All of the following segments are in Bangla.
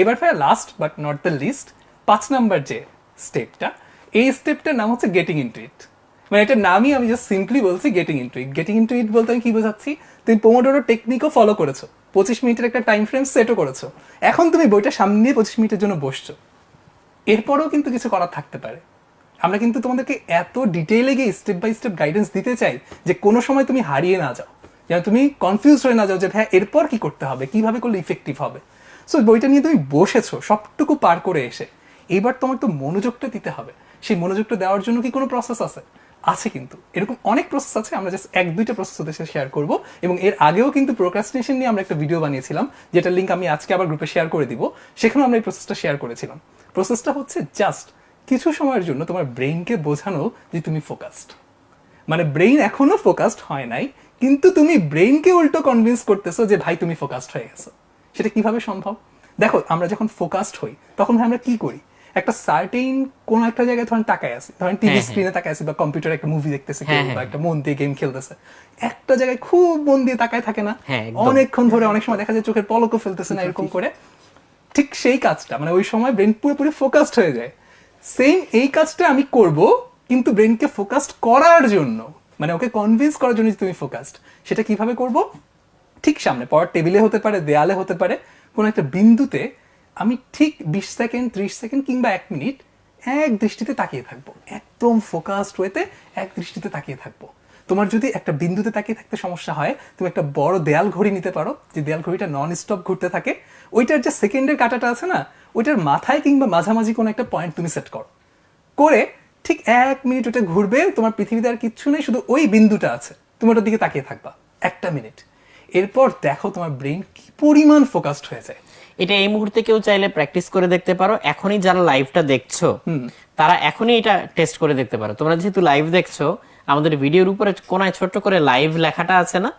এবার ফের last but not the least পাঁচ নাম্বার যে স্টেপটা এই স্টেপটার নাম হচ্ছে গেটিং ইনটু ইট মানে এটার নামই আমি জাস্ট সিম্পলি বলছি getting into it getting into it বলতে আমি কি বোঝাচ্ছি? তুমি পোমোডোরো টেকনিকও ফলো করেছ, পঁচিশ মিনিটের একটা টাইম ফ্রেম সেটও করেছ। এখন তুমি বইটা সামনে পঁচিশ মিনিটের জন্য বসছো। এরপরেও কিন্তু কিছু করার থাকতে পারে। আমরা কিন্তু তোমাদেরকে এত ডিটেইলে গিয়ে স্টেপ বাই স্টেপ গাইডেন্স দিতে চাই যে কোনো সময় তুমি হারিয়ে না যাও। যেন তুমি কনফিউজ হয়ে না যাও যে হ্যাঁ এরপর কি করতে হবে? কীভাবে করলে ইফেক্টিভ হবে? সো বইটা নিয়ে তুমি বসেছো, সবটুকু পার করে এসে। এইবার তোমার তো মনোযোগটা দিতে হবে। সেই মনোযোগটা দেওয়ার জন্য কি কোনো প্রসেস আছে? আছে কিন্তু। এরকম অনেক প্রসেস আছে, আমরা জাস্ট এক, দুইটা প্রসেস ওদের সাথে শেয়ার করব। এবং এর আগেও কিন্তু প্রোক্রাস্টিনেশন নিয়ে আমরা একটা ভিডিও বানিয়েছিলাম, যেটার লিঙ্ক আমি আজকে আবার গ্রুপে শেয়ার করে দিব। সেখানেও আমরা এই প্রসেসটা শেয়ার করেছিলাম। প্রসেসটা হচ্ছে জাস্ট কিছু সময়ের জন্য তোমার ব্রেইনকে বোঝানো যে তুমি ফোকাসড মানে ব্রেইন এখনও ফোকাসড হয় নাই, কিন্তু তুমি ব্রেইনকে উল্টো কনভিন্স করতেছো যে, ভাই, তুমি ফোকাসড হয়ে গেছো। সেটা কীভাবে সম্ভব? দেখো আমরা যখন ফোকাসড হই তখন আমরা কি করি? একটা সার্টেইন কোন একটা জায়গায় ধরেন তাকায় আছি। ধরেন টিভি হ্যাঁ, স্ক্রিনে তাকায় আছি বা কম্পিউটার একটা মুভি দেখতেছে কেউ হ্যাঁ, বা হ্যাঁ। একটা মন দিয়ে গেম খেলতেছে। একটা জায়গায় খুব মন দিয়ে তাকায় থাকে না। হ্যাঁ, অনেকক্ষণ ধরে অনেক সময় দেখা যায় চোখের পলকও ফেলতেছে না এরকম করে। ঠিক সেই কাজটা মানে ওই সময় ব্রেন পুরোপুরি ফোকাসড হয়ে যায়। সেম এই কাজটা আমি করব কিন্তু ব্রেনকে ফোকাসড করার জন্য মানে ওকে কনভিন্স করার জন্য যে তুমি ফোকাসড সেটা কীভাবে করব? ঠিক সামনে, পড়ার টেবিলে হতে পারে, দেয়ালে হতে পারে, কোনো একটা বিন্দুতে আমি ঠিক বিশ সেকেন্ড, ত্রিশ সেকেন্ড কিংবা এক মিনিট এক দৃষ্টিতে তাকিয়ে থাকব। একদম ফোকাসড ওয়েতে এক দৃষ্টিতে তাকিয়ে থাকব। তোমার যদি একটা বিন্দুতে তাকিয়ে থাকতে সমস্যা হয়, তুমি একটা বড় দেয়াল ঘড়ি নিতে পারো, যে দেয়াল ঘড়িটা নন স্টপ ঘুরতে থাকে। ওইটার যে সেকেন্ডের কাটাটা আছে না, ওইটার মাথায় কিংবা মাঝামাঝি কোনো একটা পয়েন্ট তুমি সেট করো। করে ঠিক এক মিনিট ওটা ঘুরবে, তোমার পৃথিবীতে আর কিচ্ছু নেই, শুধু ওই বিন্দুটা আছে। তুমি ওটার দিকে তাকিয়ে থাকবা। একটা মিনিট। এরপর দেখো তোমার ব্রেন কি পরিমাণ ফোকাসড হয়ে যায়। এটা এই মুহূর্তে কেউ চাইলে প্র্যাকটিস করে দেখতে পারো। এখনই যারা লাইভটা দেখছ তারা এখনই এটা টেস্ট করে দেখতে পারো। তোমরা যেহেতু লাইভ দেখছ আমাদের ভিডিওর উপরে কোনায় ছোট্ট করে লাইভ লেখাটা আছে না?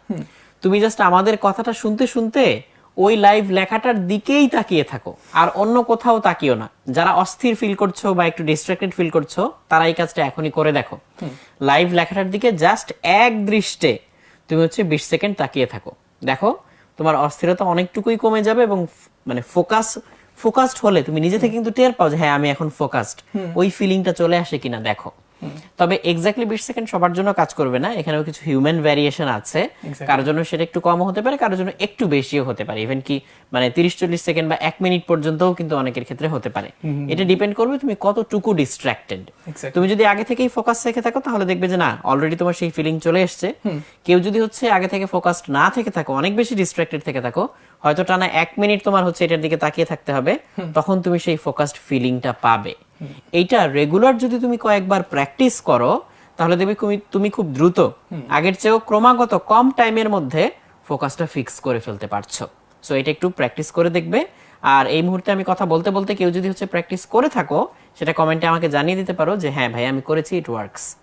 তুমি জাস্ট আমাদের কথাটা শুনতে শুনতে ওই লাইভ লেখাটার দিকেই তাকিয়ে থাকো। আর অন্য কোথাও তাকিও না। যারা অস্থির ফিল করছ বা একটু ডিস্ট্রাক্টেড ফিল করছ তারা এই কাজটা এখনই করে দেখো। লাইভ লেখাটার দিকে জাস্ট এক দৃষ্টে তুমি হচ্ছে বিশ সেকেন্ড তাকিয়ে থাকো। দেখো তোমার অস্থিরতা অনেকটুকুই কমে যাবে এবং মানে ফোকাস ফোকাসড হলে তুমি নিজে থেকে কিন্তু টের পাও যে হ্যাঁ আমি এখন ফোকাসড ওই ফিলিংটা চলে আসে কিনা দেখো। তবে এক্স্যাক্টলি বিশ সেকেন্ড সবার জন্য কাজ করবে না। এখানেও কিছু হিউম্যান ভ্যারিয়েশন আছে। কারোর জন্য সেটা একটু কম হতে পারে কারোর জন্য একটু বেশিও হতে পারে। ইভেন কি মানে তিরিশ চল্লিশ সেকেন্ড বা এক মিনিট পর্যন্তও কিন্তু অনেকের ক্ষেত্রে হতে পারে। এটা ডিপেন্ড করবে তুমি কতটুকু ডিস্ট্রাক্টেড তুমি যদি আগে থেকেই ফোকাস রেখে থাকো তাহলে দেখবে যে না অলরেডি তোমার সেই ফিলিং চলে এসছে। কেউ যদি হচ্ছে আগে থেকে ফোকাসড না থেকে থাকো অনেক বেশি ডিস্ট্রাক্টেড থেকে থাকো হয়তো টানা এক মিনিট তোমার হচ্ছে এটার দিকে তাকিয়ে থাকতে হবে। তখন তুমি সেই ফোকাসড ফিলিংটা পাবে। এইটা রেগুলার যদি তুমি কয়েকবার প্র্যাকটিস করো, তাহলে দেখবে তুমি- খুব দ্রুত, আগের চেয়েও ক্রমাগত কম টাইমের মধ্যে ফোকাসটা ফিক্স করে ফেলতে পারছ। সো এটা একটু প্র্যাকটিস করে দেখবে। আর এই মুহূর্তে আমি কথা বলতে বলতে কেউ যদি হচ্ছে প্র্যাকটিস করে থাকো, সেটা কমেন্টে আমাকে জানিয়ে দিতে পারো যে হ্যাঁ ভাই, আমি করেছি ইট ওয়ার্কস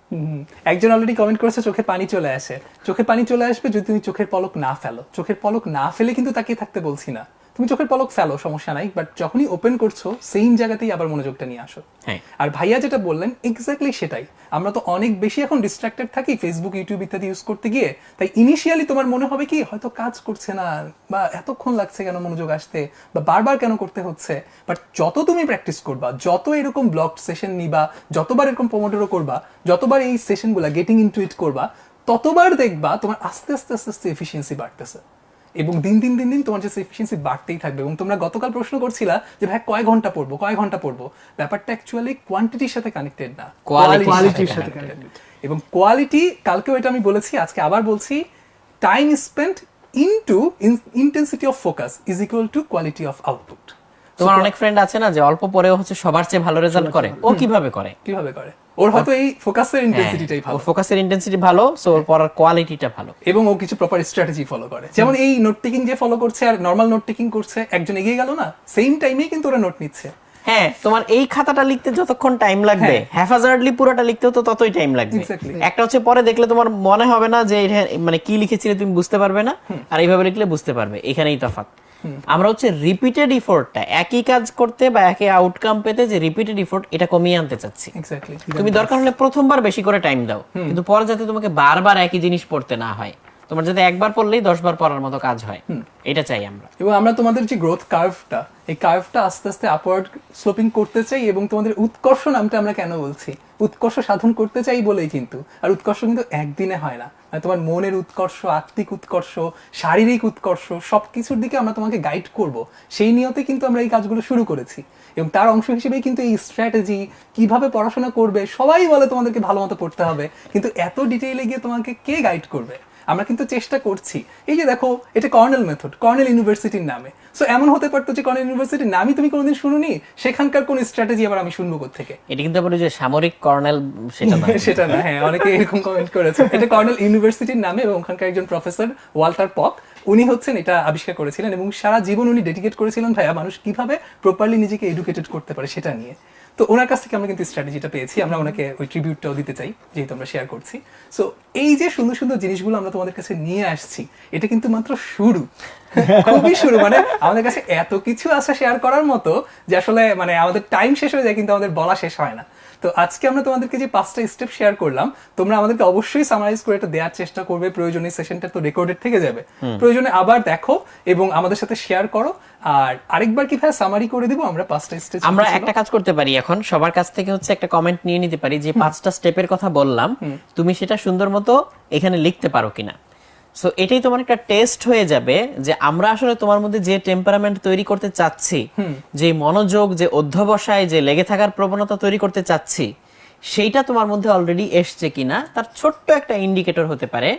একজন অলরেডি কমেন্ট করেছে চোখে পানি চলে আসে। চোখে পানি চলে আসবে যদি তুমি চোখের পলক না ফেলো। চোখের পলক না ফেলে কিন্তু তাকিয়ে থাকতে বলছি না। তুমি চোখের পলক ফেলো সমস্যা নাই বাট যখনই ওপেন করছ সেম জায়গাতেই আবার মনোযোগটা নিয়ে আসো। হ্যাঁ। আর ভাইয়া যেটা বললেন এক্স্যাক্টলি সেটাই। আমরা তো অনেক বেশি এখন ডিস্ট্রাক্টেড থাকি ফেসবুক ইউটিউব ইত্যাদি ইউজ করতে গিয়ে তাই ইনিশিয়ালি তোমার মনে হবে কি হয়তো কাজ করছে না বা এতক্ষণ লাগছে কেন মনোযোগ আসতে বা বারবার কেন করতে হচ্ছে বাট যত তুমি প্র্যাকটিস করবা যত এরকম ব্লগ সেশন নিবা যতবার এরকম প্রমোটারও করবা যতবার এই সেশনগুলো গেটিং ইনটু ইট করবা ততবার দেখবা তোমার আস্তে আস্তে আস্তে আস্তে এফিসিয়েন্সি বাড়তেছে। এবং দিন দিন দিন দিন তোমার যে এফিসিয়েন্সি বাড়তেই থাকবে এবং তোমরা গতকাল প্রশ্ন করছিলা যে ভাই কয় ঘণ্টা পড়ব কয় ঘণ্টা পড়ব? ব্যাপারটা অ্যাকচুয়ালি কোয়ান্টিটির সাথে কানেক্টেড না। কোয়ালিটির সাথে কানেক্টেড এবং কোয়ালিটি কালকেও এটা আমি বলেছি আজকে আবার বলছি time spend into intensity of focus is equal to quality of output তোমার অনেক ফ্রেন্ড আছে না যে অল্প পরেও হচ্ছে সবার চেয়ে ভালো রেজাল্ট করে? ও কীভাবে করে? কীভাবে করে? ওর হয়তো এই ফোকাসের ইন্টেন্সিটিটাই ভালো। ফোকাসের ইন্টেন্সিটি ভালো সো ওর পড়ার কোয়ালিটিটা ভালো। এবং ও কিছু প্রপার স্ট্র্যাটেজি ফলো করে। যেমন এই নোট টেকিং যে ফলো করছে আর নর্মাল নোট টেকিং করছে একজন এগিয়ে গেল না সেম টাইমেই কিন্তু ওরা নোট নিচ্ছে। হ্যাঁ তোমার এই খাতাটা লিখতে যতক্ষণ টাইম লাগবে হ্যাফাজার্ডলি পুরোটা লিখতেও তো ততই টাইম লাগবে। একটা হচ্ছে পরে দেখলে তোমার মনে হবে না যে মানে কি লিখেছিলে তুমি বুঝতে পারবে না? আর এইভাবে লিখলে বুঝতে পারবে এখানেই তফাৎ। আমরা হচ্ছে রিপিটেড ইফোর্টটা একই কাজ করতে বা একই আউটকাম পেতে যে রিপিটেড ইফোর্ট এটা কমিয়ে আনতে চাচ্ছি। এক্স্যাক্টলি তুমি দরকার হলে প্রথমবার বেশি করে টাইম দাও। কিন্তু পরে যাতে তোমাকে বারবার একই জিনিস পড়তে না হয়। তোমার যদি একবার পড়লেই দশ বার পড়ার মতো কাজ হয়। এটা চাই আমরা। এবং আমরা তোমাদের যে গ্রোথ কার্ভটা এই কার্ভটা আস্তে আস্তে আপওয়ার্ড স্লোপিং করতে চাই এবং তোমাদের উৎকর্ষ নামটা আমরা কেন বলছি? উৎকর্ষ সাধন করতে চাই বলেই কিন্তু। আর উৎকর্ষ কিন্তু একদিনে হয় না। তোমার মনের উৎকর্ষ, আত্মিক উৎকর্ষ, শারীরিক উৎকর্ষ সব কিছুর দিকে আমরা তোমাকে গাইড করব। সেই নিয়তে কিন্তু আমরা এই কাজগুলো শুরু করেছি। এবং তার অংশ হিসেবেই কিন্তু এই স্ট্র্যাটেজি কীভাবে পড়াশোনা করবে, সবাই বলে তোমাদেরকে ভালো মতো পড়তে হবে। কিন্তু এত ডিটেইলে গিয়ে তোমাকে কে গাইড করবে? আমরা কিন্তু চেষ্টা করছি। এই যে দেখো এটা কর্নেল মেথড কর্নেল ইউনিভার্সিটির নামে। সো এমন হতে পারতো যে কর্নেল ইউনিভার্সিটির নামই তুমি কোনোদিন শুনুনি সেখানকার কোন স্ট্র্যাটেজি আবার আমি শুনব থেকে এটা কিন্তু আবার যে সামরিক কর্নেল সেটা না। সেটা না হ্যাঁ অনেকে এরকম কমেন্ট করেছে। এটা কর্নেল ইউনিভার্সিটির নামে এবং ওখানকার একজন প্রফেসর ওয়াল্টার পক উনি হচ্ছেন এটা আবিষ্কার করেছিলেন এবং সারা জীবন উনি ডেডিকেট করেছিলেন ভাইয়া মানুষ কীভাবে প্রপারলি নিজেকে এডুকেটেড করতে পারে সেটা নিয়ে? তো ওনার কাছ থেকে আমরা কিন্তু স্ট্র্যাটেজিটা পেয়েছি। আমরা ওনাকে ওই ট্রিবিউটটাও দিতে চাই, যেহেতু আমরা শেয়ার করছি। সো এই যে সুন্দর সুন্দর জিনিসগুলো আমরা তোমাদের কাছে নিয়ে আসছি, এটা কিন্তু মাত্র শুরু। খুবই শুরু মানে আমাদের কাছে এত কিছু আছে শেয়ার করার মতো, যে আসলে মানে আমাদের টাইম শেষ হয়ে যায়, কিন্তু আমাদের বলা শেষ হয় না। তো আজকে আমরা তোমাদেরকে যে পাঁচটা স্টেপ শেয়ার করলাম তোমরা আমাদেরকে অবশ্যই সামারাইজ করে এটা দেওয়ার চেষ্টা করবে। প্রয়োজনীয় সেশনটা তো রেকর্ডেড থেকে যাবে। প্রয়োজনে আবার দেখো এবং আমাদের সাথে শেয়ার করো। আর আরেকবার কি ভাই সামারি করে দিব? আমরা পাঁচটা স্টেপ আমরা একটা কাজ করতে পারি এখন। সবার কাছ থেকে হচ্ছে একটা কমেন্ট নিয়ে নিতে পারি যে পাঁচটা স্টেপের কথা বললাম। তুমি সেটা সুন্দর মতো এখানে লিখতে পারো কিনা। সো এটাই তোমার একটা টেস্ট হয়ে যাবে যে আমরা আসলে তোমার মধ্যে যে টেম্পারামেন্ট তৈরি করতে চাচ্ছি যে মনোযোগ যে অধ্যবসায় যে লেগে থাকার প্রবণতা তৈরি করতে চাচ্ছি সেইটা তোমার মধ্যে অলরেডি এসছে কিনা তার ছোট্ট একটা ইন্ডিকেটর হতে পারে।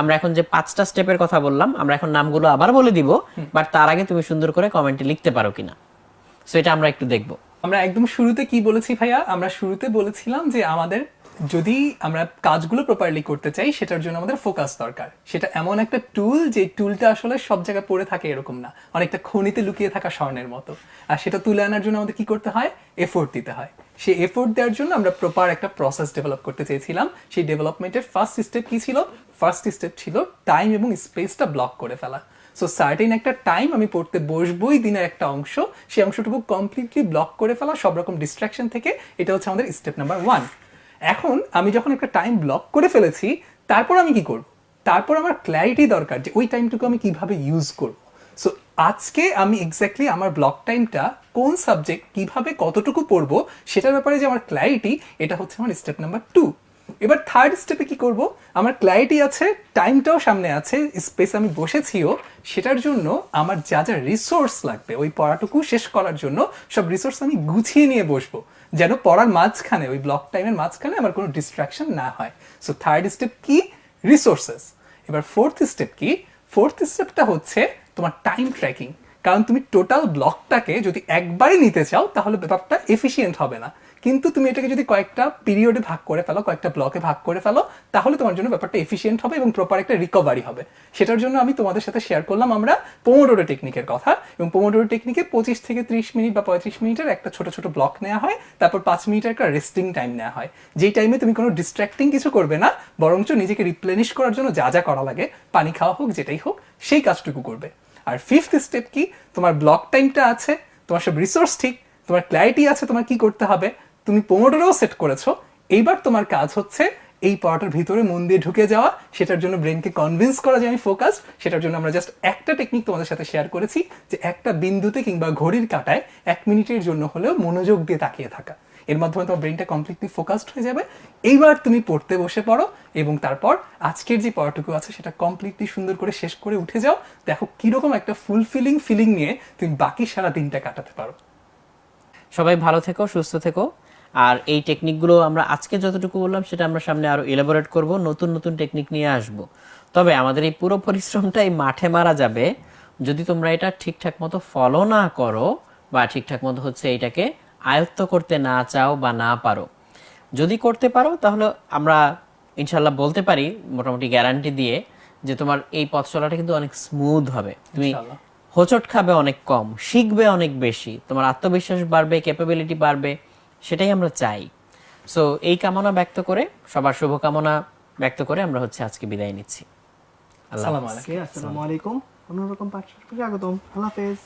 আমরা এখন যে পাঁচটা স্টেপের কথা বললাম আমরা এখন নামগুলো আবার বলে দিব বাট তার আগে তুমি সুন্দর করে কমেন্টে লিখতে পারো কিনা। সো এটা আমরা একটু দেখব। আমরা একদম শুরুতে কি বলেছি ভাইয়া? আমরা শুরুতে বলেছিলাম যে আমাদের যদি আমরা কাজগুলো প্রপারলি করতে চাই, সেটার জন্য আমাদের ফোকাস দরকার। সেটা এমন একটা টুল যে টুলটা আসলে সব জায়গায় পড়ে থাকে এরকম না। অনেকটা খনিতে লুকিয়ে থাকা স্বর্ণের মতো। আর সেটা তুলে আনার জন্য আমাদের কি করতে হয়? এফোর্ট দিতে হয়। সেই এফোর্ট দেওয়ার জন্য আমরা প্রপার একটা প্রসেস ডেভেলপ করতে চেয়েছিলাম। সেই ডেভেলপমেন্টের ফার্স্ট স্টেপ কি ছিল? ফার্স্ট স্টেপ ছিল টাইম এবং স্পেসটা ব্লক করে ফেলা। সো সার্টেন একটা টাইম আমি পড়তে বসবোই দিনের একটা অংশ, সেই অংশটুকু কমপ্লিটলি ব্লক করে ফেলা, সব রকম ডিস্ট্রাকশন থেকে, এটা হচ্ছে আমাদের স্টেপ নাম্বার ওয়ান এখন আমি যখন একটা টাইম ব্লক করে ফেলেছি, তারপর আমি কি করব? তারপর আমার ক্ল্যারিটি দরকার যে ওই টাইমটুকু আমি কীভাবে ইউজ করব। সো আজকে আমি এক্স্যাক্টলি আমার ব্লক টাইমটা কোন সাবজেক্ট কীভাবে কতটুকু পড়ব, সেটার ব্যাপারে যে আমার ক্ল্যারিটি এটা হচ্ছে আমার স্টেপ নাম্বার টু এবার থার্ড স্টেপে কি করব? আমার ক্ল্যারিটি আছে টাইমটাও সামনে আছে স্পেস আমি বসেছিও, সেটার জন্য আমার যা যা রিসোর্স লাগবে, ওই পড়াটুকু শেষ করার জন্য সব রিসোর্স আমি গুছিয়ে নিয়ে বসবো, যেন পড়ার মাঝখানে, ওই ব্লক টাইমের মাঝখানে আমার কোনো ডিস্ট্রাকশন না হয়। সো থার্ড স্টেপ কি? রিসোর্সেস এবার ফোর্থ স্টেপ কি? ফোর্থ স্টেপটা হচ্ছে তোমার টাইম ট্র্যাকিং কারণ তুমি টোটাল ব্লকটাকে যদি একবারই নিতে চাও, তাহলে ব্যাপারটা এফিসিয়েন্ট হবে না। কিন্তু তুমি এটাকে যদি কয়েকটা পিরিয়ডে ভাগ করে ফেলো, কয়েকটা ব্লকে ভাগ করে ফেলো, তাহলে তোমার জন্য ব্যাপারটা এফিসিয়েন্ট হবে এবং প্রপার একটা রিকভারি হবে। সেটার জন্য আমি তোমাদের সাথে শেয়ার করলাম আমরা পোমোডোরো টেকনিকের কথা। এবং পোমোডোরো টেকনিকে পঁচিশ থেকে ত্রিশ মিনিট বা পঁয়ত্রিশ মিনিটের একটা ছোট ছোট ব্লক নেওয়া হয়, তারপর পাঁচ মিনিটের একটা রেস্টিং টাইম নেওয়া হয়। যেই টাইমে তুমি কোনো ডিস্ট্র্যাক্টিং কিছু করবে না, বরঞ্চ নিজেকে রিপ্লেনিশ করার জন্য যা যা করা লাগে, পানি খাওয়া হোক, যেটাই হোক, সেই কাজটুকু করবে। আর ফিফথ স্টেপ কি? তোমার ব্লক টাইমটা আছে, তোমার সব রিসোর্স ঠিক, তোমার ক্ল্যারিটি আছে, তোমার কি করতে হবে? তুমি পোমোডোরও সেট করেছ, এইবার তোমার কাজ হচ্ছে এই পড়াটার ভিতরে মন দিয়ে ঢুকে যাওয়া, সেটার জন্য ব্রেনকে কনভিন্স করা যে আমি ফোকাস সেটার জন্য আমরা জাস্ট একটা টেকনিক তোমাদের সাথে শেয়ার করেছি, যে একটা বিন্দুতে কিংবা ঘড়ির কাটায় এক মিনিটের জন্য হলেও মনোযোগ দিয়ে তাকিয়ে থাকা। এর মাধ্যমে তোমার ব্রেনটা কমপ্লিটলি ফোকাসড হয়ে যাবে। এইবার তুমি পড়তে বসে পড়ো এবং তারপর আজকের যে পড়াটুকু আছে সেটা কমপ্লিটলি সুন্দর করে শেষ করে উঠে যাও। দেখো কীরকম একটা ফুলফিলিং ফিলিং নিয়ে তুমি বাকি সারা দিনটা কাটাতে পারো। সবাই ভালো থেকো, সুস্থ থেকো। আর এই টেকনিকগুলো আমরা আজকে যতটুকু বললাম সেটা আমরা সামনে আরও ইলাবোরেট করব, নতুন নতুন টেকনিক নিয়ে আসব। তবে আমাদের এই পুরো পরিশ্রমটা এই মাঠে মারা যাবে। যদি তোমরা এটা ঠিকঠাক মতো ফলো না করো বা ঠিকঠাক মতো হচ্ছে এটাকে আয়ত্ত করতে না চাও বা না পারো। যদি করতে পারো তাহলে আমরা ইনশাল্লাহ বলতে পারি মোটামুটি গ্যারান্টি দিয়ে যে তোমার এই পথ চলাটা কিন্তু অনেক স্মুথ হবে। তুমি ইনশাআল্লাহ। হোঁচট খাবে অনেক কম শিখবে অনেক বেশি তোমার আত্মবিশ্বাস বাড়বে ক্যাপাবিলিটি বাড়বে সেটাই আমরা চাই। সো এই কামনা ব্যক্ত করে সবার শুভকামনা ব্যক্ত করে আমরা হচ্ছে আজকে বিদায় নিচ্ছি। আল্লাহ আসসালামু আলাইকুম। অন্যরকম পাঠশালাকে স্বাগতম। আল্লাহ হাফেজ।